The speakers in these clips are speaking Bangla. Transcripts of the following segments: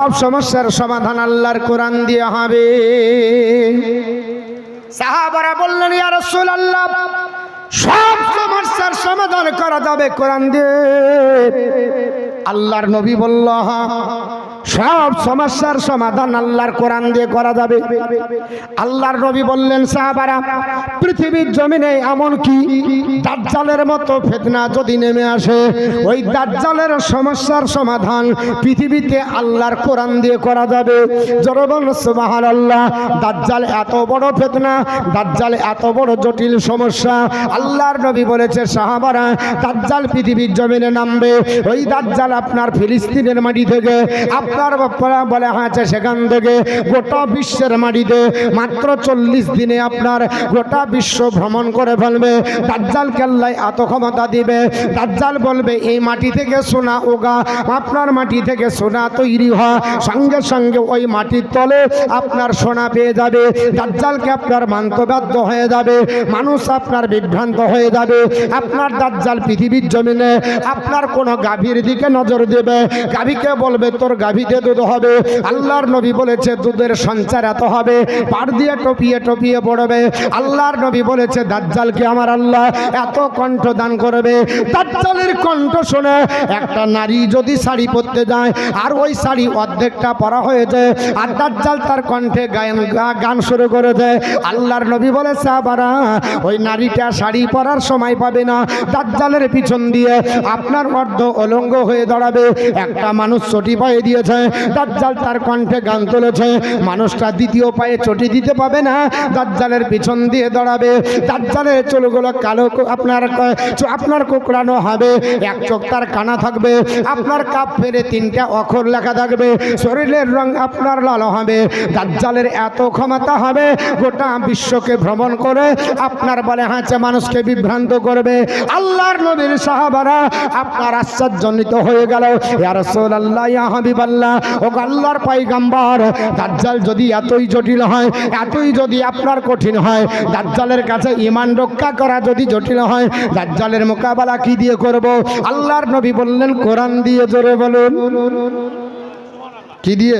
সব সমস্যার সমাধান আল্লাহর কোরআন দিয়ে হবে। সাহাবারা বললেন, ইয়া রাসূলুল্লাহ, সব সমস্যার সমাধান করা যাবে কোরআন দিয়ে। আল্লাহর নবী বলল সব সমস্যার সমাধান আল্লাহর কোরআন দিয়ে করা যাবে। আল্লাহর নবী বললেন, সাহাবারা, পৃথিবীর জমিনে এমন কি? দাজ্জালের মতো ফেতনা যদি নেমে আসে, ওই দাজ্জালের সমস্যার সমাধান পৃথিবীতে আল্লাহর কোরআন দিয়ে করা যাবে। জরবন আল্লাহ দাজ্জাল এত বড় ফেতনা, দাজ্জাল এত বড় জটিল সমস্যা। আল্লাহর নবী বলেছে, সাহাবারা, দাজ্জাল পৃথিবীর জমিনে নামবে। ওই দাজ্জাল আপনার ফিলিস্তিনের মাটি থেকে, আপনার বাপ্পারা বলে আছে সেখান থেকে গোটা বিশ্বের মাটিতে মাত্র চল্লিশ দিনে আপনার গোটা বিশ্ব ভ্রমণ করে ফেলবে। দাজ্জাল কেল্লায় এত ক্ষমতা দিবে। দাজ্জাল বলবে, এই মাটি থেকে সোনা ওগা, আপনার মাটি থেকে সোনা তৈরি হয়। সঙ্গে সঙ্গে ওই মাটির তলে আপনার সোনা পেয়ে যাবে। দাজ্জালকে আপনার মানতে বাধ্য হয়ে যাবে। মানুষ আপনার বিভ্রান্ত হয়ে যাবে। আপনার দাজ্জাল পৃথিবীর জমিনে আপনার কোনো গাভীর দিকে নজর দেবে। গাভীকে বলবে, তোর গাভীতে দুধ হবে। আল্লাহর নবী বলেছে, দুধের সঞ্চার এত হবে। পাড় দিয়ে টপিয়ে টপিয়ে পড়বে। আল্লাহর নবী বলেছে দাজ্জালকে আমার আল্লাহ এত কণ্ঠ দান করবে? দাজ্জালের কণ্ঠ শুনে একটা নারী যদি শাড়ি পরতে যায়, আর ওই শাড়ি অর্ধেকটা পরা হয়েছে, আর দাজ্জাল তার কণ্ঠে গায়ন গান শুরু করে দেয় আল্লাহর নবী বলে সাহাবারা ওই নারীটা শাড়ি পরার সময় পাবে না। দাজ্জালের পিছন দিয়ে আপনার অর্ধ অলঙ্গ হয়ে দাঁড়াবে। একটা মানুষ চটি পায়ে দিয়েছে দাজ্জাল তার কণ্ঠে গান তুলেছে। মানুষটা দ্বিতীয় পায়ে চটি দিতে পাবে না। দাজ্জালের পিছন দিয়ে দাঁড়াবে। দাজ্জালের চুলগুলো কালো আপনার আপনার কোকড়ানো হবে। এক চোখ তার কানা থাকবে। আপনার কাপ ফেরে তিনটা অক্ষর লেখা থাকবে। শরীরের রং আপনার লাল হবে। দাজ্জালের এত ক্ষমতা হবে, গোটা বিশ্বকে ভ্রমণ করে আপনার বলে হাঁচে মানুষকে বিভ্রান্ত করবে। আল্লাহর নবীর সাহাবারা আপনার আশ্চর্যজনিত হয়ে গেল। ইয়ার আল্লাহ ইয়া দাজ্জালের মোকাবেলা কি দিয়ে করব? আল্লাহর নবী বললেন, কোরআন দিয়ে জোরে বলুন। কি দিয়ে?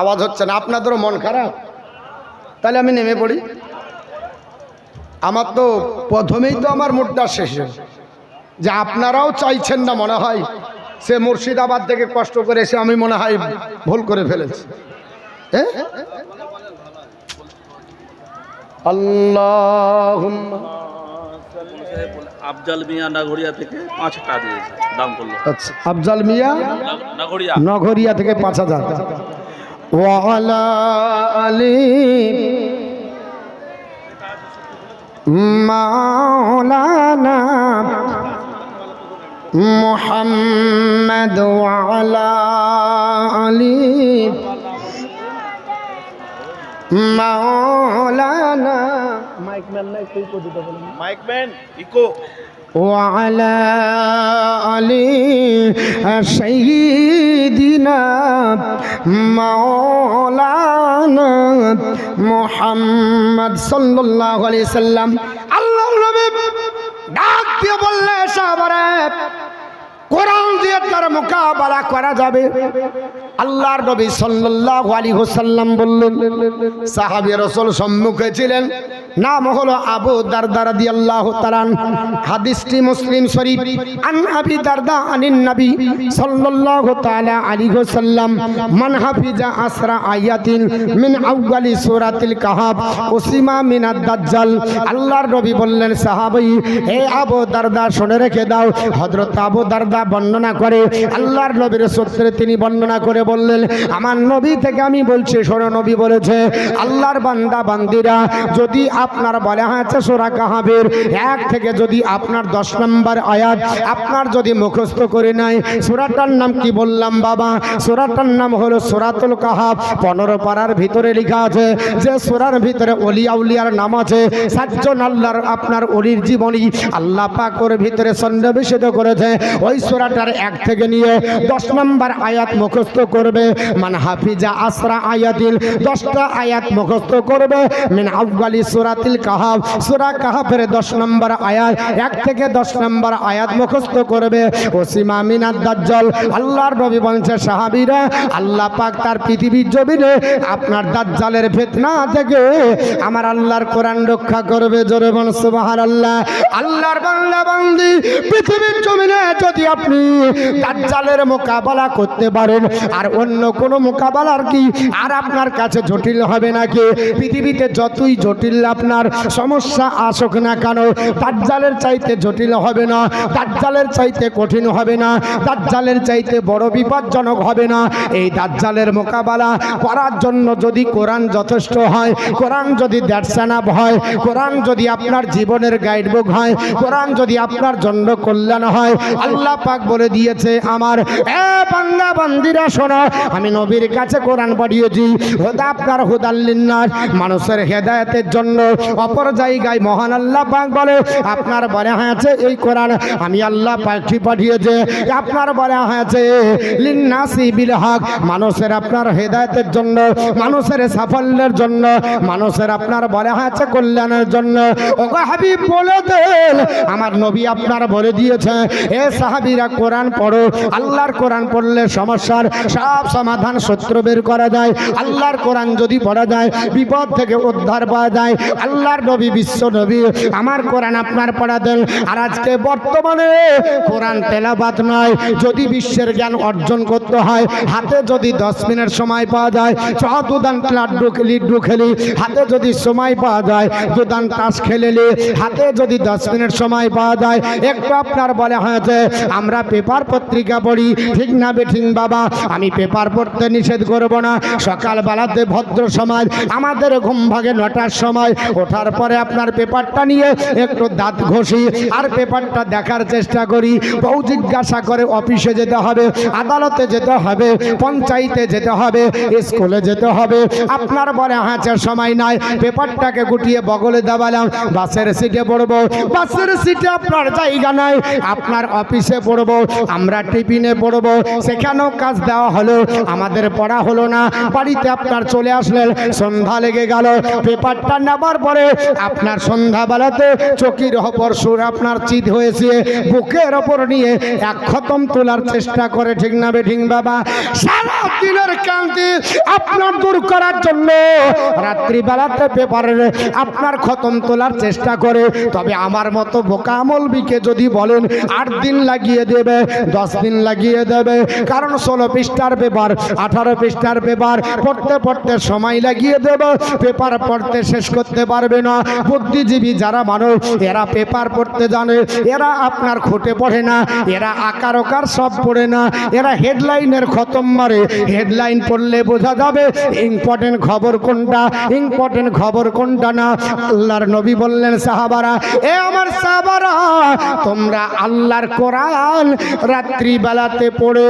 আওয়াজ হচ্ছে না, আপনাদেরও মন খারাপ? তাহলে আমি নেমে পড়ি। আমার তো প্রথমেই তো আমার মুডটা শেষ যে আপনারাও চাইছেন না মনে হয় সে মুর্শিদাবাদ থেকে কষ্ট করে এসে আমি মনে হয় ভুল করে ফেলেছি। আল্লাহ আফজাল মিয়া নাগরিয়া থেকে পাঁচ টাকা দিয়েছে দাম করল। আচ্ছা আফজাল মিয়া নাগ- নাগরিয়া। নগরিয়া থেকে পাঁচ হাজার। ওয়ালা আলী মাওলানা মুহাম্মদ ওয়ালা আলী মাওলানা মাইক ম্যান নাই তুই কোথায় বলেন মাইকম্যান ইকো وعلى آل سيدنا مولانا محمد صلى الله عليه وسلم আল্লাহ নবী ডাক দিয়ে বললে সাহাবারে কোরআন দিয়ে তার মোকাবেলা করা যাবে। আল্লাহর নবী সাল্লাল্লাহু আলাইহি ওয়াসাল্লাম বললেন, সাহাবী রাসূল সম্মুখে ছিলেন। নাম হলো আবু দারদা রাদিয়াল্লাহু তাআলা হাদিসটি মুসলিম শরীফ। আন আবি দারদা আনিন নবী সাল্লাল্লাহু তাআলা আলাইহি ওয়াসাল্লাম, মান হাফিজা আসরা আয়াতিন মিন আউয়ালি সূরাতিল কাহাব উসিমা মিনাদ দাজ্জাল আল্লাহর নবী বললেন, সাহাবী, হে আবু দারদা, শুনে রেখে দাও। হযরত আবু দারদা বর্ণনা করে, আল্লাহর নবীর সূত্রে তিনি বর্ণনা করে বললেন, আমার নবী থেকে আমি বলছি, শোনো নবী বলেছে, আল্লাহর বান্দা, বান্দিরা, যদি আপনার বলে আছে সোরা কাহাবের এক থেকে যদি আপনার দশ নম্বর আয়াত আপনার যদি মুখস্থ করে নাই সোরাটার নাম কি বললাম বাবা? সোরাটার নাম হলো সোরাতুল কাহাব পনেরো পাড়ার ভিতরে লেখা আছে যে সোরার ভিতরে অলিয়া উলিয়ার নাম আছে। সাতজন আল্লাহর, আপনার অলির জীবনী আল্লাহ পাক ওর ভিতরে সন্নিবেশিত করেছে। ওই সোরাটার এক থেকে নিয়ে দশ নম্বর আয়াত মুখস্থ করবে। মান হাফিজা আসরা আয়াতিল, দশটা আয়াত মুখস্থ করবে। মিন আউয়ালি সূরাতিল কাহাফ, সুরা কাহাফের 10 নম্বর আয়াত, এক থেকে 10 নম্বর আয়াত মুখস্থ করবে। ওসিমা মিনাদ দাজ্জল, আল্লাহর নবী বলছে, সাহাবীরা, আল্লাহ পাক তার পৃথিবীর জমিনে আপনার দাজ্জালের ফিতনা থেকে আমার আল্লাহর কোরআন রক্ষা করবে। জোরে বল, সুবহানাল্লাহ। আল্লাহর বান্দা বান্দি পৃথিবীর জমিনে যদি আপনি দাজ্জালের মোকাবেলা করতে পারেন, আর অন্য কোনো মোকাবেলার কি? আর আপনার কাছে জটিল হবে নাকি? পৃথিবীতে যতই জটিল আপনার সমস্যা আসুক না কেন, দাজ্জালের চাইতে জটিল হবে না, দাজ্জালের চাইতে কঠিন হবে না, দাজ্জালের চাইতে বড় বিপজ্জনক হবে না। এই দাজ্জালের মোকাবেলা করার জন্য যদি কোরআন যথেষ্ট হয়, কোরআন যদি দ্যাটসানাব হয়, কোরআন যদি আপনার জীবনের গাইডবুক হয়, কোরআন যদি আপনার জন্য কল্যাণ হয়, আল্লাহ পাক বলে দিয়েছে আমার, এ বান্দা, বান্দিরা, শোনো আমি নবীর কাছে কোরআন পাঠিয়েছি হোদা আপনার হুদাল্লিন্নাস মানুষের হেদায়েতের জন্য অপর জায়গায় মহান আল্লাহ পাক বলে, আপনার বলে হয়েছে এই কোরআন। আমি আল্লাহ পাখি পাঠিয়েছে আপনার বলে হয়েছে, লিন্নাসি বিল হক। মানুষের আপনার হেদায়েতের জন্য, মানুষের সাফল্যের জন্য, মানুষের আপনার বলে হয়েছে কল্যাণের জন্য। ওগো হাবিব, বলে দেন, আমার নবী আপনার বলে দিয়েছে, এ সাহাবিরা কোরআন পড়ো, আল্লাহর কোরআন পড়লে সমস্যার সব সমাধান সূত্র বের করা যায়। আল্লাহর কোরআন যদি পড়া যায়, বিপদ থেকে উদ্ধার পাওয়া যায়। আল্লাহর নবী, বিশ্ব নবী, আমার কোরআন আপনার পড়া দেন। আর আজকে বর্তমানে কোরআন তেলাবাদ নয়। যদি বিশ্বের জ্ঞান অর্জন করতে হয়, হাতে যদি দশ মিনিট সময় পাওয়া যায় চ দুদান লাড্ডু লিড্ডু খেলি, হাতে যদি সময় পাওয়া যায়, দুদান তাস খেলেলি হাতে যদি দশ মিনিট সময় পাওয়া যায়, একটু আপনার বলে হয়েছে, আমরা পেপার পত্রিকা পড়ি, ঠিক না বেঠিক বাবা, আমি পেপার পড়তে নিষেধ করব না। সকালবেলাতে ভদ্র সময় আমাদের ঘুম ভাগে নটার সময়। ওঠার পরে আপনার পেপারটা নিয়ে একটু দাঁত ঘষি, আর পেপারটা দেখার চেষ্টা করি। বউ জিজ্ঞাসা করে অফিসে যেতে হবে, আদালতে যেতে হবে, পঞ্চায়েতে যেতে হবে, স্কুলে যেতে হবে। আপনার বলে হাঁচে সময় নাই। পেপারটাকে গুটিয়ে বগলে দাবালাম, বাসের সিটে পড়ব। বাসের সিটে আপনার জায়গা নাই, আপনার অফিসে পড়ব, আমরা টিফিনে পড়ব। সেখানেও কাজ দেওয়া হলো আমাদের পড়া হলো না। বাড়িতে আপনার চলে আসলেন, সন্ধ্যা লেগে গেল। পেপারটা নেবার পরে আপনার সন্ধ্যাবেলাতে চকির ওপর সুর আপনার চিত হয়েছে, বুকের ওপর নিয়ে এক খতম তোলার চেষ্টা করে, ঠিক না বেঠিক বাবা? সারা দিনের কান্তি আপনার দূর করার জন্য। রাত্রিবেলাতে পেপারের আপনার খতম তোলার চেষ্টা করে, তবে আমার মতো বোকা মলবিকে যদি বলেন, আট দিন লাগিয়ে দেবে, দশ দিন লাগিয়ে দেবে, কারণ ষোলো পৃষ্ঠার পেপার, আঠারো পৃষ্ঠার পেপার, পড়তে পড়তে সময় লাগিয়ে দেবে। পেপার পড়তে শেষ করতে পারবে না। বুদ্ধিজীবী যারা মানুষ, এরা পেপার পড়তে জানে। এরা আপনার খুঁটে পড়ে না। এরা আকার ওকার সব পড়ে না। এরা হেডলাইনের খতম মারে। হেডলাইন পড়লে বোঝা যাবে ইম্পর্টেন্ট খবর কোনটা, ইম্পর্টেন্ট খবর কোনটা না। আল্লাহর নবী বললেন, সাহাবারা, এ আমার সাহাবারা, তোমরা আল্লাহর কোরআন রাত্রিবেলাতে পড়ে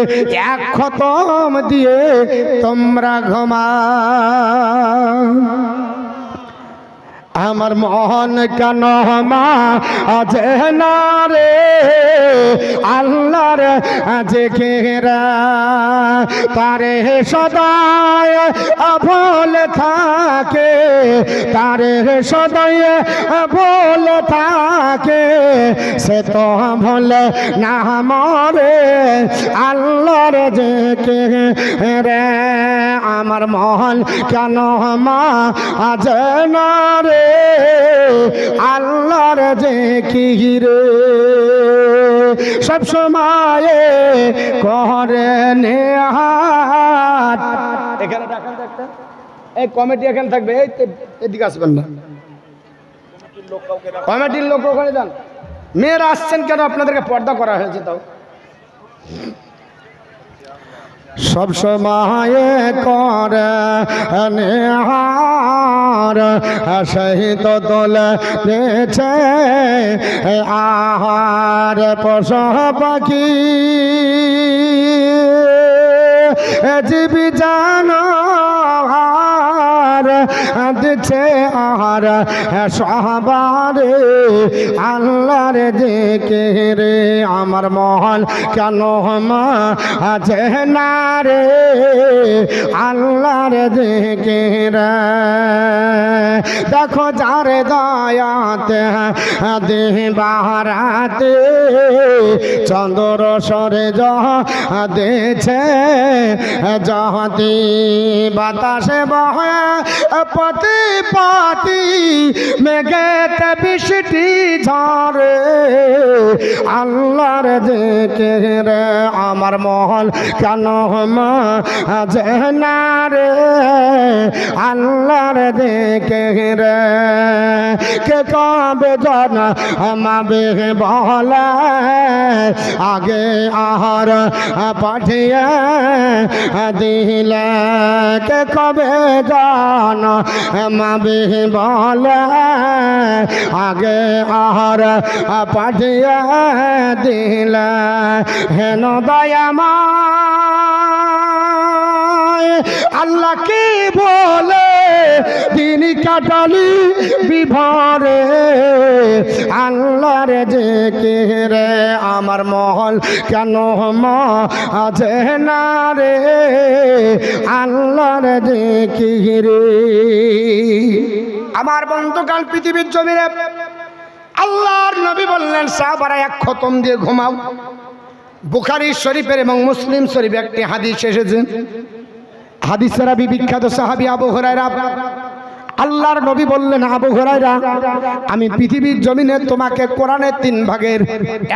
এক খতম দিয়ে তোমরা ঘমা আমার মন কেন মা আজ না রে আল্লাহর আজ ঘেরা তারে সদায় ভোল থাকে, তারে সদায় ভোল থাকে। সে তো ভোল না মরে, আল্লাহর যে কে রে। আমার মহল কেন মা আজ না রে? আল্লাহর যে কি রে। সব সময় করে নেহাত। এখানে রাখেন একটা এই কমিটি এখানে থাকবে, এই এদিকে আসবেন না। কমিটির লোক ওখানে যান। মেয়েরা আসছেন কেন? আপনাদেরকে পর্দা করা হয়েছে তাও। সব সময় করে নেহার সহিত তোলে নেছে আহার পশ পাখি। জীবি জানার দিচ্ছে আর সহবারে, আল্লাহর দেখে রে আমার মহল কেন আছে না রে? আল্লাহর দেখে রে দেখো যার দয়াতে দেহ বাহারাতে চন্দ্র সরে জহ দেছে জহতি বাতাসে বহে পতি পাতি মেঘেতে বৃষ্টি ঝরে। আল্লাহর দেখে রে, আমার মহল কেন যে না রে? আল্লাহর দেখে রে। কে কবে জন মাবে বলে? আগে আহার পাঠিয়ে দিলে কে কবে জন মাবে বলে? আগে আহার পাঠিয়ে দিলে। হেন দয়ামা আল্লাহ কি বলে, দিন কাটালি বিভরে। আল্লাহর যে কে রে আমার মহল কেন আছে না রে? আল্লাহর যে কি রে আমার বন্ধুকাল পৃথিবীর জমিনে আল্লাহর নবী বললেন, সাহাবারা এক খতম দিয়ে ঘুমাও। বুখারি শরীফের এবং মুসলিম শরীফ একটি হাদিস এসেছে। হাদিসের আবি বিখ্যাত সাহাবি আবু হরাইরা আল্লাহর নবী বললেন, আবু হরাইরা আমি পৃথিবীর জমিনে তোমাকে কোরআনের তিন ভাগের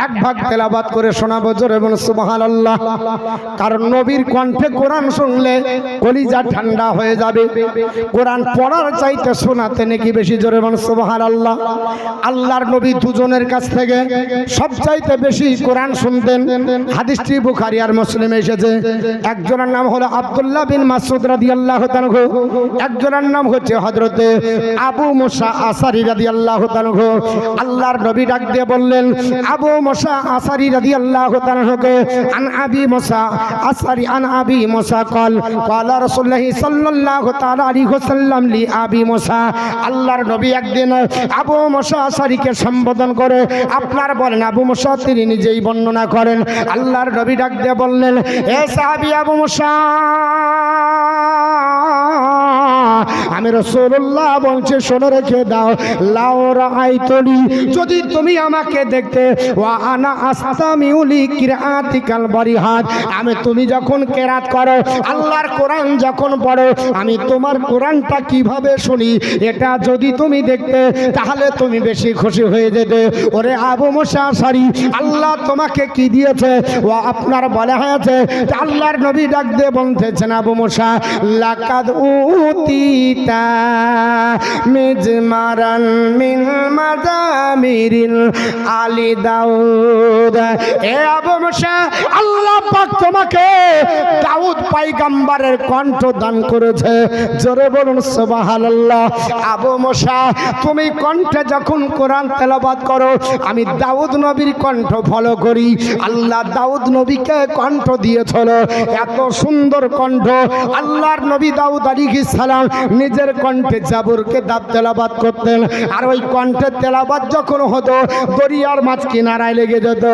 এক ভাগ তেলাবাদ করে শোনাবো জোরে এবং সুবহান আল্লাহ কারণ নবীর কণ্ঠে কোরআন শুনলে কলিজা ঠান্ডা হয়ে যাবে। কোরআন পড়ার চাইতে শোনাতে নাকি বেশি জোরে এবং সুবহান আল্লাহ আল্লাহর নবী দুজনের কাছ থেকে সব চাইতে বেশি কোরআন শুনতেন। হাদিসটি বুখারি আর মুসলিমে এসেছে। একজনের নাম হলো আবদুল্লাহ বিন মাসুদ রাদিয়াল্লাহু তাআলা একজনের নাম হচ্ছে হযরতে জগতে আবু মোসা আসারি রাদি আল্লাহ আল্লাহর নবী ডাক দিয়ে বললেন, আবু মোসা আসারি রাদি আল্লাহ আন আবি মোসা আসারি, আন আবি মোসা কল। কলা রসুল্লাহি সাল্লাহ তালা হোসাল্লাম লি আবি মোসা, আল্লাহর নবী একদিন আবু মোসা আসারিকে সম্বোধন করে, আপনার বলেন আবু মোসা তিনি নিজেই বর্ণনা করেন। আল্লাহর নবী ডাক দিয়ে বললেন, এ সাহাবি আবু মোসা আমি রসুল্লাহ বলছে, শোনো রেখে দাও। লাউরা আইতলি যদি তুমি আমাকে দেখতে ও আনা আস্তামি উলি কিরাতিকাল বরিহাত, আমি তুমি যখন কেরাত করো, আল্লাহর কোরআন যখন পড়ো, আমি তোমার কোরআনটা কীভাবে শুনি, এটা যদি তুমি দেখতে, তাহলে তুমি বেশি খুশি হয়ে যেতে। ওরে আবু মোশা সারি, আল্লাহ তোমাকে কি দিয়েছে? ও আপনার বলা হয়েছে আল্লাহর নবী ডাক দিয়ে বলতেছেন আবু মোশা লাকাদ আলী এ আবু আল্লাহ পাক তোমাকে দাউদ পাইগাম্বারের কণ্ঠ দান করেছে। জোরে বলুন আবু তুমি কণ্ঠে যখন কোরআন তেলাবাদ করো, আমি দাউদ নবীর কণ্ঠ ফলো করি। আল্লাহ দাউদ নবীকে কণ্ঠ দিয়েছিল এত সুন্দর কণ্ঠ। আল্লাহর নবী দাউদ আলাইহিস সালাম নিজের কণ্ঠে জাবুরকে দাব তেলাবাদ করতেন। আর ওই কণ্ঠের তেলাবাদ যখন হতো, দরিয়ার মাছ কিনারায় লেগে যেত।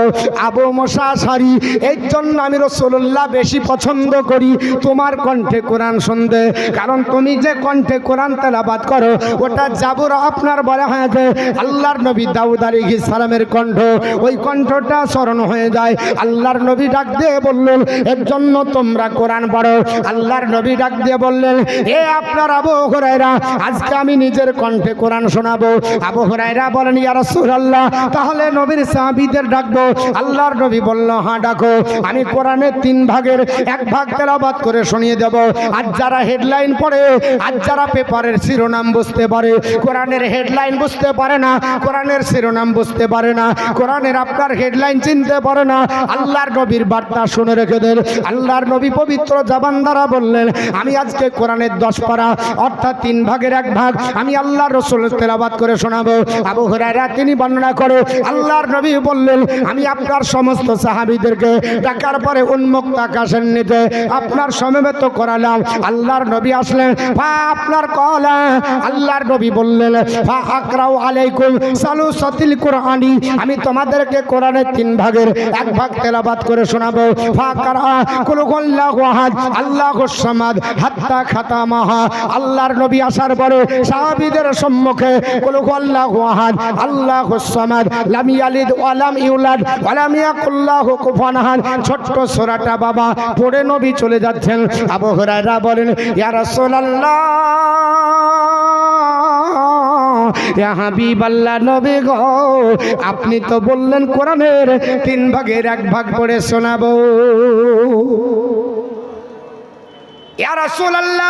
আবু মশা সারি এই জন্য আমি রসুল্লাহ বেশি পছন্দ করি তোমার কণ্ঠে কোরআন শুনতে। কারণ তুমি যে কণ্ঠে কোরআন তেলাবাদ করো, ওটা জাবুর আপনার বলা হয়েছে আল্লাহর নবী দাউদ আলাইহিস সালামের কণ্ঠ, ওই কণ্ঠটা স্মরণ হয়ে যায়। আল্লাহর নবী ডাক দিয়ে বললেন, এর জন্য তোমরা কোরআন পড়ো। আল্লাহর নবী ডাক দিয়ে বললেন, এ আপনার আবু হুরায়রা, আজকে আমি নিজের কণ্ঠে কোরআন শোনাবো। আবু হুরায়রা বলেন, ইয়া রাসূলুল্লাহ, তাহলে নবীর সাহাবীদের ডাকবো। আল্লাহর নবী বলল হ্যাঁ ডাকো। আমি কোরআনের তিন ভাগের এক ভাগ তেলাবাদ করে শুনিয়ে দেব। আর যারা হেডলাইন পড়ে, আর যারা পেপারের শিরোনাম বুঝতে পারে, কোরআনের হেডলাইন বুঝতে পারে না, কোরআনের শিরোনাম বুঝতে পারে না, কোরআনের আপনার হেডলাইন চিনতে পারে না, আল্লাহর নবীর বার্তা শুনে রেখে দেন। আল্লাহর নবী পবিত্র জাবান দ্বারা বললেন, আমি আজকে কোরআনের দশ পারা অর্থাৎ তিন ভাগের এক ভাগ। আমি আল্লাহ রসুল তেলাবাদ করে শোনাবো। আবু হুরায়রা, তিনি বর্ণনা করে, আল্লাহর নবী বললেন, আমি আপনার সমস্ত সাহাবীদেরকে ডাকার পরে উন্মুক্ত আকাশের নিতে আপনার সমবেত করালাম। আল্লাহর নবী আসলেন, ফা আপনার কলা আল্লাহর নবী বললেন, ফা আকরাউ আলাইকুম সালু সতিল কোরআনি। আমি তোমাদেরকে কোরআনের তিন ভাগের এক ভাগ তেলাবাদ করে শোনাবো। ফা কারা কুল হুয়াল্লাহু আহাদ আল্লাহুস সামাদ, হাত্তা খাতামাহা। আল্লাহর নবী আসার পরে সাহাবীদের সম্মুখে কুল হুয়াল্লাহু আহাদ আল্লাহুস সামাদ, লাম ইয়ালিদ ওয়া লাম ইউলাদ, ওয়া লাম ইয়াকুল লাহু আহাদ। ছোট্ট সূরাটা বাবা, পড়ে নবী চলে যাচ্ছেন। আবু হুরায়রা বলেন, ইয়া রাসূলুল্লাহ, ইয়া হাবিবাল্লাহ নবী গো, আপনি তো বললেন কোরআনের তিন ভাগের এক ভাগ পড়ে শোনাবো। ইয়া রাসূলুল্লাহ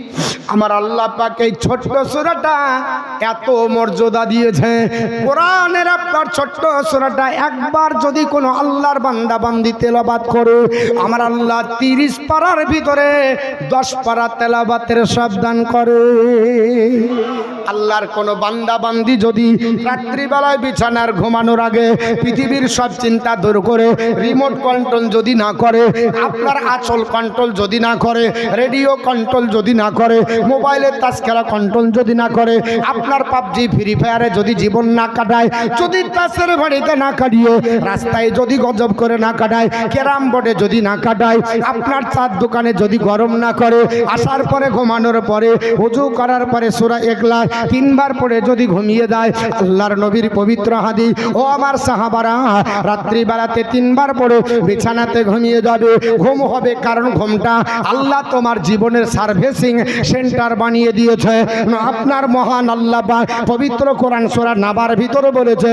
আমার আল্লাহ পাক এই ছোট্ট সূরাটা এত মর্যাদা দিয়েছে। কোরআনের আপনার ছোট্ট সূরাটা একবার যদি কোনো আল্লাহর বান্দা বান্দি তেলাবাত করে, আমার আল্লাহ তিরিশ পারার ভিতরে দশ পারা তেলাবাতের সাবধান করে। আল্লাহর কোনো বান্দা বান্দি যদি রাত্রিবেলায় বিছানার ঘুমানোর আগে পৃথিবীর সব চিন্তা দূর করে রিমোট কন্ট্রোল যদি না করে, আপনার আচল কন্ট্রোল যদি না করে রেডিও কন্ট্রোল যদি না করে মোবাইলের তাসখেলা কন্ট্রোল যদি না করে, আপনার পাবজি ফ্রি ফায়ারে যদি জীবন না কাটায়, যদি তাসের বাড়িতে না কাটিয়ে, রাস্তায় যদি গজব করে না কাটায়, ক্যারাম বোর্ডে যদি না কাটায়, আপনার চার দোকানে যদি গরম না করে, আসার পরে ঘুমানোর পরে উজু করার পরে সুরা একলা তিনবার পরে যদি ঘুমিয়ে দেয় আল্লাহর নবীর পবিত্র হাদি ও আমার সাহাবারা, রাত্রিবেলাতে তিনবার পরে বিছানাতে ঘুমিয়ে যাবে, ঘুম হবে কারণ ঘুমটা আল্লাহ তোমার জীবনের সার্ভিসিং সেন্টার বানিয়ে দিয়েছে। আপনার মহান আল্লাহ পবিত্র কোরআন সোরা নাবার ভিতরে বলেছে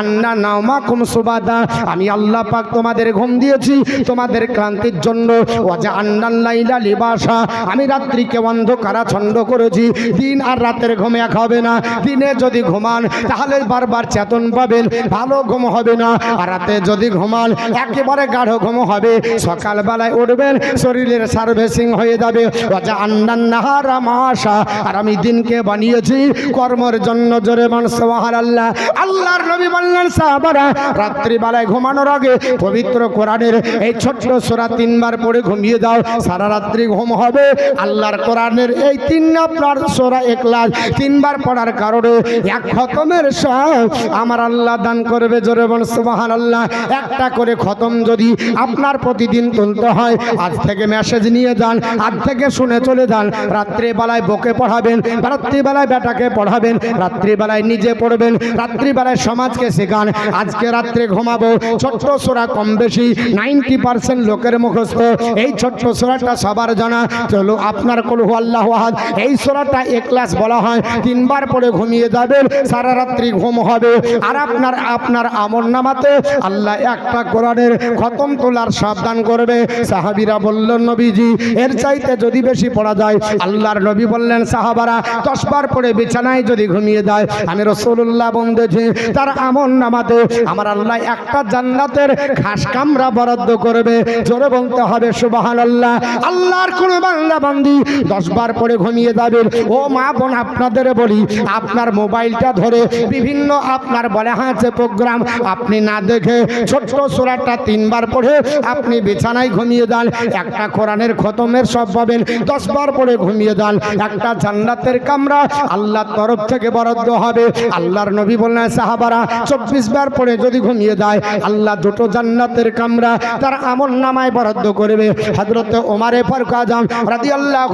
আন্না নাওমা কুম সুবাদা। আমি আল্লাহ পাক তোমাদের ঘুম দিয়েছি, তোমাদের ক্লান্তির জন্য। ওয়াজা আন্নাল্লাইলা লিবাসা। আমি রাত্রিকে অন্ধকারা ছন্দ করেছি। দিন আর রাতের ঘুমে এক হবে না। দিনে যদি ঘুমান, তাহলে বারবার চেতন পাবেন, ভালো ঘুম হবে না। আর রাতে যদি ঘুমান, একেবারে গাঢ় ঘুম হবে। সকালবেলায় উঠবেন, শরীরের সার্ভিসিং হয়ে যাবে। ওয়াজা আন্নান নাহারা মাসা আর আমি দিনকে বানিয়েছি কর্মের জন্য জোরে মানুষ আল্লাহ আল্লাহর নবী বললেন, সাহাবারা, রাত্রিবেলায় ঘুমানোর আগে পবিত্র কোরআনের এই ছোট্ট সোরা তিনবার পড়ে ঘুমিয়ে দাও সারা রাত্রি ঘুম হবে। আল্লাহর কোরআনের এই তিন আপনার সোরা একলাস তিনবার পড়ার কারণে এক খতমের সব আমার আল্লাহ দান করবে জোরে বল সুবাহান আল্লাহ একটা করে খতম যদি আপনার প্রতিদিন তুলতে হয়, আজ থেকে মেসেজ নিয়ে যান, আজ থেকে শুনে চলে যান। রাত্রিবেলায় বকে পড়াবেন, রাত্রিবেলায় বেটাকে পড়াবেন, রাত্রিবেলায় নিজে পড়বেন, রাত্রিবেলায় সমাজকে শেখান। আজকে রাত্রে ঘুমাবো, ছোট্ট সোরা কম বেশি, নাইনটি পার্সেন্ট লোকের মুখস্থ। এই ছোট্ট সোরাটা সবার জানা। চলো, আপনার কলহু আল্লাহ আহাদ। এই সোরাটা ক্লাস বলা হয়, তিনবার পরে ঘুমিয়ে যাবেন, সারা রাত্রি ঘুম হবে। আর আপনার আপনার আমর নামাতে আল্লাহ একটা কোরআনের খতম তোলার সাবধান করবে। সাহাবিরা বললেন, নবীজি, এর চাইতে যদি বেশি পড়া যায় আল্লাহর নবী বললেন, সাহাবারা, দশবার পরে বিছানায় যদি ঘুমিয়ে যায় আমি রসুল্লাহ বন্দেছি তার আমন নামাতে আমার আল্লাহ একটা জান্নাতের ঘাস কামরা বরাদ্দ করবে। জোরে বলতে হবে সুবাহান আল্লাহ আল্লাহর কোন বান্দা বান্দি দশবার পরে ঘুমিয়ে যাবেন ও মা বোন, আপনাদের বলি, আপনার মোবাইলটা ধরে বিভিন্ন আপনার বলে হাঁচে প্রোগ্রাম, আপনি না দেখে ছোট্ট সোরাটা তিনবার পড়ে আপনি বিছানায় ঘুমিয়ে যান। একটা কোরআনের খতমের সব পাবেন। দশবার পরে ঘুমিয়ে যান। একটা জান্নাতের কামরা আল্লাহর তরফ থেকে বরাদ্দ হবে। আল্লাহর নবী বললেন সাহাবারা, চব্বিশ বার পরে যদি ঘুমিয়ে যায়, আল্লাহ দুটো জান্নাতের কামরা তার আমল নামায় বরাদ্দ করবে। হজরত ওমারে ফারুক আজম রাদি আল্লাহ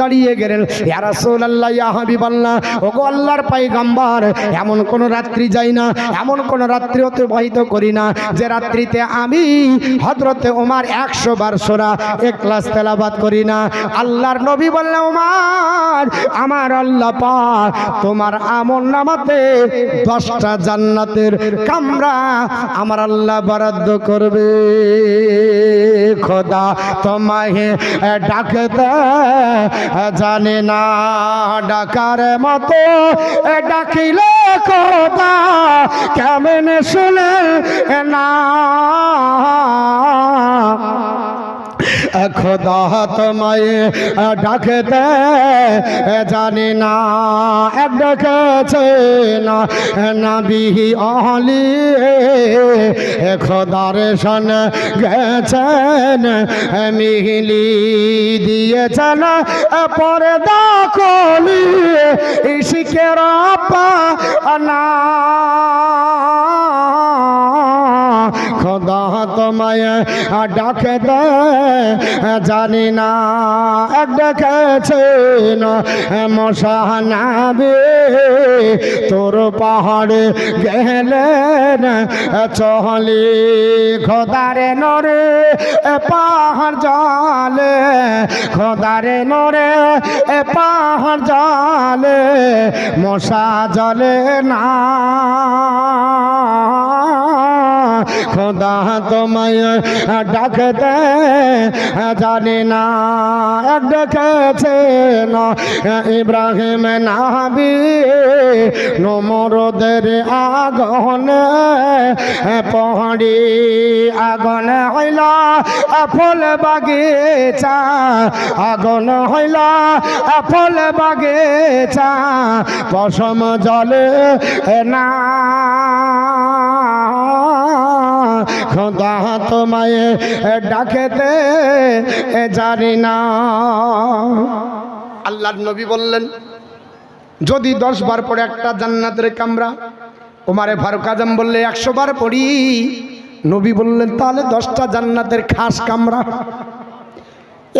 দাঁড়িয়ে গেলেন। ইয়া ইয়া হাবিবাল্লাহ, ওগো আল্লাহর এমন কোন রাত্রি যাই না, এমন কোন রাত্রি অতিবাহিত করি না, যে রাত্রিতে আমি হজরতে ওমার একশো বার সোরা, এক ক্লাস তেলাবাদ করি না। আল্লাহর নবী বললেন তোমার আমার আল্লাহ পাক তোমার আমল নামাতে দশটা জান্নাতের কামরা আমার আল্লাহ বরাদ্দ করবে। খোদা তোমায় ডাকতে জানে না, ডাকার মতো ডাকিলে খোদা, কেমন শুনে না? খোদা তোমায় ডাকতে জানি না ডেকেছে না নাবিহি অহলি খোদার সন গেছেন মিহিলি দিয়েছেন পরে দখলি, ইশিকের না খোদা তোমায় ডাকে দে, জানি না ডেকেছে না, মশানাবে। তোর পাহাড়ে গেলেন চহলি খোদারে নরে পাহাড় জলে। খোদারে নরে পাহাড় জলে, মশা জলে না। খোদা তোমায় ডাকতে, জানি না, ডেকেছে না। ইব্রাহিম নাবি নমরদের আগনে পহাড়ি আগুন হইল, ফুল বাগিচা আগুন হইল, ফুল বাগিচা, পশম জলে না খোদা তোমায় ডাকেতে জানি না। আল্লাহর নবী বললেন, যদি দশ বার পরে একটা জান্নাতের কামরা, ওমারে ফারুক আজম বললে একশো বার পড়ি। নবী বললেন, তাহলে দশটা জান্নাতের খাস কামরা।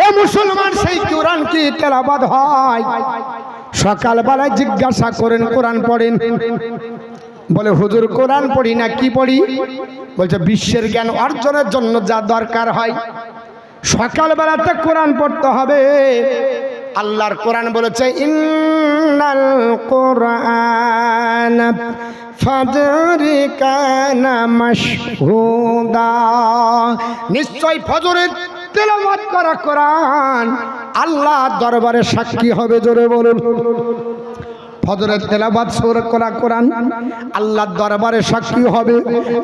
এ মুসলমান, সেই কোরআন কি তেলাবাদ হয়? সকালবেলায় জিজ্ঞাসা করেন, কোরআন পড়েন? বলে, হুজুর, কোরআন পড়ি না, কি পড়ি? বলছে, বিশ্বের জ্ঞান অর্জনের জন্য যা দরকার হয়। সকালবেলাতে কোরআন পড়তে হবে। আল্লাহর কোরআন বলেছে, ইন্নাল কোরআন নিশ্চয় ফজরের তেলাওয়াত করা কোরআন আল্লাহ দরবারে সাক্ষী হবে, জোরে বলুন। ফজরের তেলাবাদ সুর করা কোরআন, আল্লাহর দরবারে সাক্ষী হবে।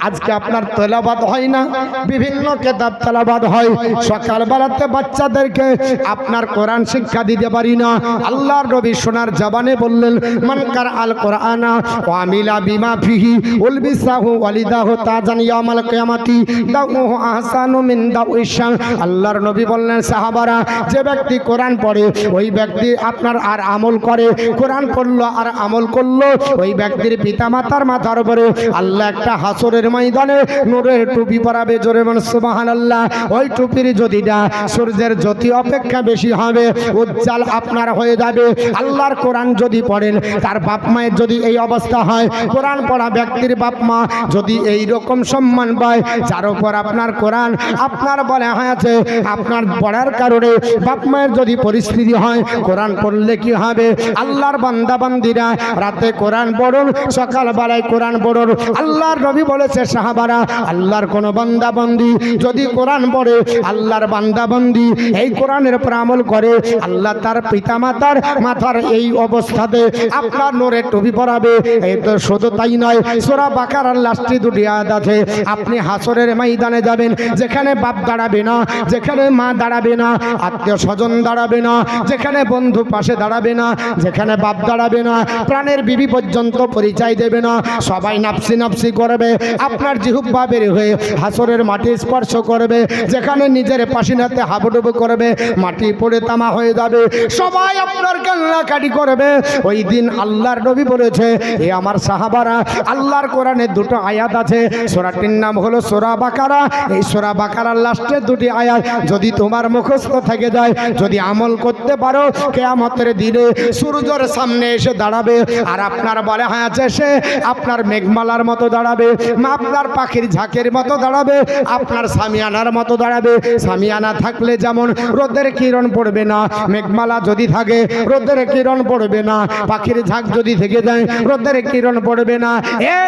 আজকে আপনার তেলাবাদ হয় না, বিভিন্ন কেতাব তেলাবাদ হয়। সকালবেলাতে বাচ্চাদেরকে আপনার কোরআন শিক্ষা দিতে পারি না। আল্লাহর নবী সোনার জবানে বললেন মানকার আল কোরআনা ও আমিলা বিমা ফিহি উলবিসাহু ওয়ালিদাহু তাজান ইয়ামাল কিয়ামাতি দাউ আহসানু মিন দাউ ইশান আল্লাহর নবী বললেন, সাহাবারা, যে ব্যক্তি কোরআন পড়ে, ওই ব্যক্তি আপনার আর আমল করে। কোরআন পড়ল আর আমল করল, ওই ব্যক্তির পিতা মাতার মাথার উপরে আল্লাহ একটা হাসরের ময়দানে নূরের টুপি পরাবে। জোরে মানুষ সুবাহান আল্লাহ ওই টুপির যদিটা সূর্যের জ্যোতি অপেক্ষা বেশি হবে, উজ্জ্বল আপনার হয়ে যাবে। আল্লাহর কোরআন যদি পড়েন, তার বাপ মায়ের যদি এই অবস্থা হয়, কোরআন পড়া ব্যক্তির বাপ মা যদি এই রকম সম্মান পায়, যার উপর আপনার কোরআন আপনার বলে হয়েছে আপনার পড়ার কারণে বাপ মায়ের যদি পরিস্থিতি হয়, কোরআন পড়লে কি হবে? আল্লাহর বান্দা বান্দা বান্দিরা রাতে কোরআন পড়ুন, সকালবেলায় কোরআন পড়ুন। আল্লাহর নবী বলেছে, সাহাবারা, আল্লাহর কোনো বান্দা বন্দি যদি কোরআন পড়ে, আল্লাহর বান্দা বন্দি এই কোরআনের উপর আমল করে, আল্লাহ তার পিতা মাতার মাথার এই অবস্থাতে আপনার নোরে টুপি পরাবে। এই তো শুধু তাই নয়, সোরা বাকার লাস্টে দুটি আয়াত আছে। আপনি হাসরের ময়দানে যাবেন, যেখানে বাপ দাঁড়াবে না, যেখানে মা দাঁড়াবে না, আত্মীয় স্বজন দাঁড়াবে না, যেখানে বন্ধু পাশে দাঁড়াবে না, যেখানে বাপ দাঁড়াবে না প্রাণের বিবি পর্যন্ত পরিচয় দেবে না। সবাই নাপসি নাপসি করবে। আপনার জিহুব্বা বের হয়ে হাসরের মাটি স্পর্শ করবে। যেখানে নিজের পাশিনাতে হাবুডুবু করবে, মাটি পড়ে তামা হয়ে যাবে। সবাই আপনার কান্নাকাটি করবে। ওই দিন আল্লাহর নবী বলেছে এ আমার সাহাবারা, আল্লাহর কোরআনে দুটো আয়াত আছে। সোরাটির নাম হলো সোরা বাকারা। এই সোরা বাকারার লাস্টের দুটি আয়াত, যদি তোমার মুখস্থ থেকে যায়, যদি আমল করতে পারো, কেয়ামতের দিনে সূর্যের সামনে এসে দাঁড়াবে। আর আপনার বলে হ্যাঁ আছে সে। আপনার মেঘমালার মতো দাঁড়াবে। আপনার পাখির ঝাঁকের মতো দাঁড়াবে। আপনার সামিয়ানার মতো দাঁড়াবে। সামিয়ানা থাকলে যেমন, রোদের কিরণ পড়বে না। মেঘমালা যদি থাকে, রোদের কিরণ পড়বে না। পাখির ঝাঁক যদি থেকে যায়, রোদের কিরণ পড়বে না। এ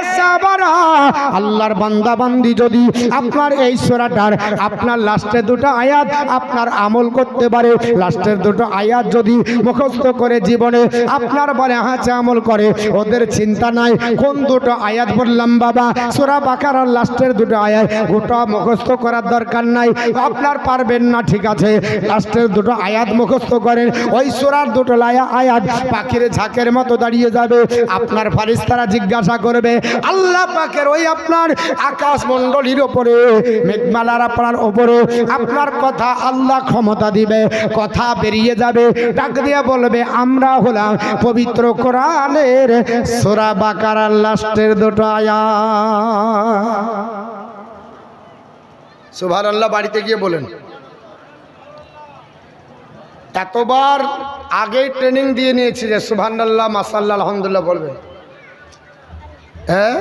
আল্লাহর বান্দা বান্দি যদি আপনার এই সোরাটার, আপনার লাস্টে দুটো আয়াত আপনার আমল করতে পারে। লাস্টের দুটো আয়াত যদি মুখস্থ করে জীবনে আপনার বলে হাঁচে আমল করে, ওদের চিন্তা নাই। কোন দুটো আয়াত বললাম বাবা? সোরা বাকার লাস্টের দুটো আয়াত। গোটা মুখস্থ করার দরকার নাই। আপনার পারবেন না, ঠিক আছে। লাস্টের দুটো আয়াত মুখস্থ করেন। ওই সোরার দুটো লায়া আয়াত পাখির ঝাঁকের মতো দাঁড়িয়ে যাবে। আপনার জিজ্ঞাসা করবে, আল্লাহ পাকের ওই আপনার আকাশ মণ্ডলীর ওপরে, মেঘমালার আপনার ওপরে, আপনার কথা আল্লাহ ক্ষমতা দিবে, কথা বেরিয়ে যাবে। ডাক দিয়ে বলবে, আমরা হলাম পবিত্র কোরআনের সোরা বাকার লাস্টের দুটো আয়া সুভার আল্লাহ বাড়িতে গিয়ে বলেন। এতবার আগেই ট্রেনিং দিয়ে নিয়েছি যে সুভান আল্লাহ মাসাল্লাহ, আলহামদুলিল্লাহ বলবে হ্যাঁ?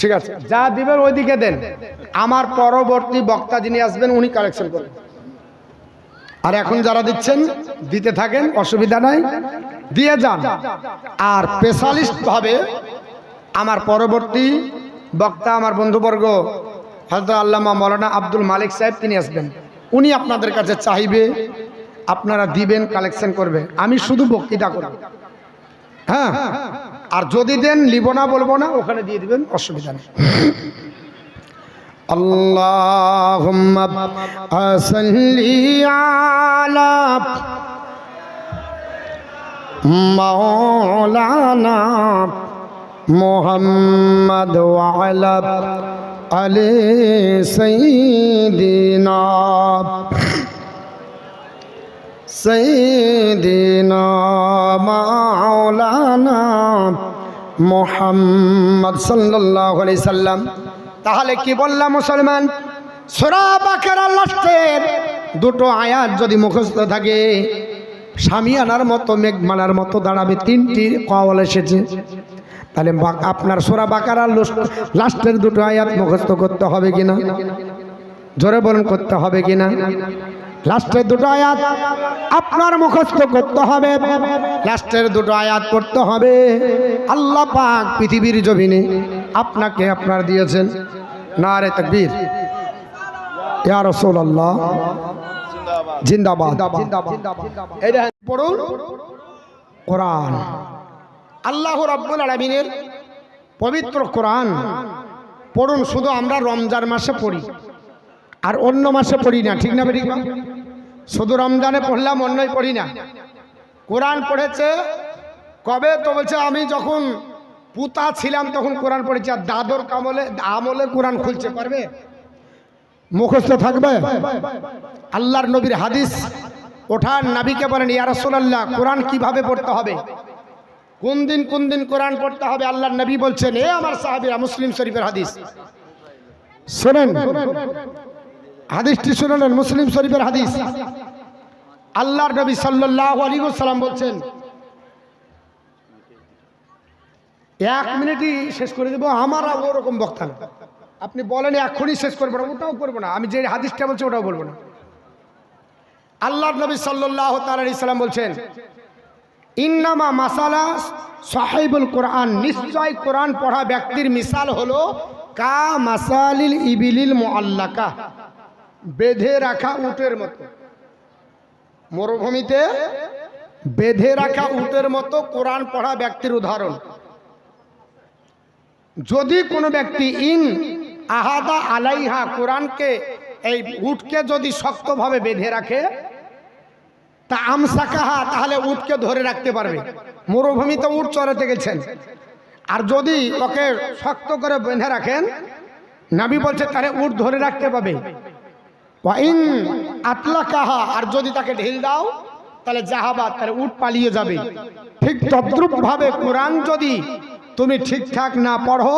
ঠিক আছে, যা দিবেন ওইদিকে দেন। আমার পরবর্তী বক্তা যিনি আসবেন, উনি কালেকশন করবেন। আর এখন যারা দিচ্ছেন, দিতে থাকেন, অসুবিধা নাই। দিয়ে যান। আর স্পেশালিস্ট ভাবে আমার পরবর্তী বক্তা আমার বন্ধুবর্গ হয়তো আল্লামা মৌলানা আব্দুল মালিক সাহেব, তিনি আসবেন। উনি আপনাদের কাছে চাইবে, আপনারা দিবেন কালেকশন করবে। আমি শুধু বক্তৃতা করব। হ্যাঁ? আর যদি দেন লিব না, বলব না, ওখানে দিয়ে দিবেন, অসুবিধা নেই। اللهم صل على مولانا محمد وعلى آل سيدنا سيدنا مولانا محمد صلى الله عليه وسلم. তাহলে কি বললাম মুসলমান? সোরা লাস্টের দুটো আয়াত যদি মুখস্থ থাকে সামিয়ানার মতো মেঘমালার মতো দাঁড়াবে, তিনটি কওয়াল এসেছে। তাহলে আপনার সোরা বাকার লাস্টের দুটো আয়াত মুখস্থ করতে হবে কিনা? জোরে বরণ করতে হবে কিনা? লাস্টের দুটো আয়াত আপনার মুখস্থ করতে হবে। লাস্টের দুটো আয়াত করতে হবে। আল্লাহ পাক পৃথিবীর জমিনে আপনাকে আপনার দিয়েছেন না রে তকবীর। ইয়া রাসূলুল্লাহ। জিন্দাবাদ। এই পড়ুন। কোরআন। আল্লাহ রাব্বুল আলামিনের পবিত্র কোরআন। পড়ুন, শুধু আমরা রমজান মাসে পড়ি। আর অন্য মাসে পড়ি না, ঠিক না বেরি শুধু রমজানে পড়লাম, অন্যই পড়ি না। কোরআন পড়েছে, কবে? তো বলছে, আমি যখন পুতা ছিলাম তখন কোরআন পড়েছি, আর দাদর কামলে, আমলে কোরআন খুলছে, পারবে? মুখস্থ থাকবে? আল্লাহর নবীর হাদিস ওঠার নাবিকে বলেন, ইয়া রাসূলুল্লাহ, কোরআন কীভাবে পড়তে হবে? কোন দিন কোন দিন কোরআন পড়তে হবে? আল্লাহর নবী বলছেন, এ আমার সাহাবীরা, মুসলিম শরীফের হাদিস। শোনেন হাদিসটি শুনলেন মুসলিম শরীফের হাদিস। আল্লাহর নবী সাল্লাল্লাহু আলাইহি ওয়াসাল্লাম বলছেন, এক মিনিটই শেষ করে দেবো আমার ওরকম বক্তা আপনি বলেন এখনই শেষ করব না, ওটাও করব না, আমি যে হাদিসটা বলছি ওটাও বলব না। আল্লাহর নবী সাল্লাহ তালাম বলছেন, ইন্নামা মাসালা সাহেবুল কোরআন, নিশ্চয় কোরআন পড়া ব্যক্তির মিসাল হলো কা মাসালিল ইবিলিল মোয়াল্লাকা বেঁধে রাখা উটের মতো। মরুভূমিতে বেঁধে রাখা উটের মতো কোরআন পড়া ব্যক্তির উদাহরণ। যদি কোনো ব্যক্তি ইন আহাদা আলাইহা কোরআনকে, এই উটকে যদি শক্তভাবে বেঁধে রাখে, তা আমসাকাহা তাহলে উটকে ধরে রাখতে পারবে। মরুভূমিতে উট চড়াতে গেছেন। আর যদি ওকে শক্ত করে বেঁধে রাখেন, নাবি বলছে তাহলে উট ধরে রাখতে পাবে ওয়াইন আতলা কাহা আর যদি তাকে ঢিল দাও, তাহলে জাহাবাদ তাহলে উট পালিয়ে যাবে। ঠিক তদ্রুপ ভাবে কোরআন যদি তুমি ঠিকঠাক না পড়ো,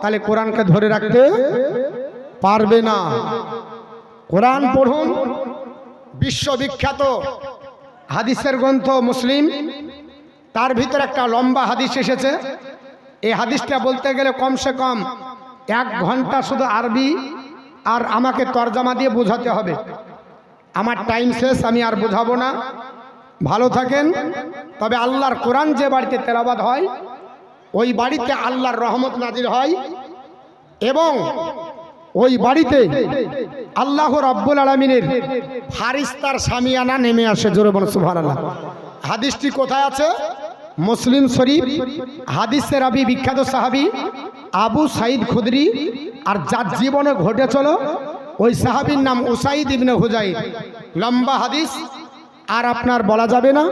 তাহলে কোরআনকে ধরে রাখতে পারবে না। কোরআন পড়ুন, বিশ্ববিখ্যাত হাদিসের গ্রন্থ মুসলিম, তার ভিতর একটা লম্বা হাদিস এসেছে। এই হাদিসটা বলতে গেলে কমসে কম এক ঘণ্টা শুধু আরবি আর আমাকে তরজামা দিয়ে বোঝাতে হবে। আমার টাইম শেষ, আমি আর বোঝাবো না। ভালো থাকেন। তবে আল্লাহর কোরআন যে বাড়িতে তেলাবাদ হয়, ওই বাড়িতে আল্লাহর রহমত নাজির হয় এবং ওই বাড়িতে আল্লাহ রাব্বুল আলমিনের ফারিস্তার সামিয়ানা নেমে আসে জোরে বল সুভান আল্লাহ হাদিসটি কোথায় আছে? মুসলিম শরীফ হাদিসের আবি বিখ্যাত সাহাবি আবু সাইদ খুদরি আর যার জীবনে ঘটে চলো, ওই সাহাবির নাম উসাইদ ইবনে হুজাই। লম্বা হাদিস, আর আপনার বলা যাবে না,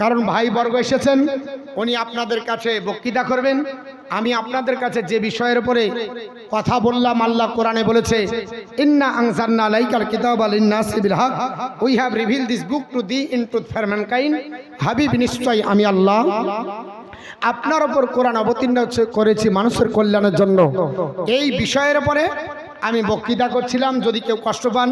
কারণ ভাই বর্গ এসেছেন, উনি আপনাদের কাছে বক্তৃতা করবেন। আমি আপনাদের কাছে যে বিষয়ের উপরে কথা বললাম, আল্লাহ কোরআনে বলেছে, ইন্না আনসারনা লাইকাল হক। We have reveal this book to the into for mankind Habib নিশ্চয় আমি আল্লাহ আপনার ওপর কোরআন অবতীর্ণ করেছি মানুষের কল্যাণের জন্য। এই বিষয়ের উপরে আমি বক্তৃতা করছিলাম, যদি কেউ কষ্ট পান।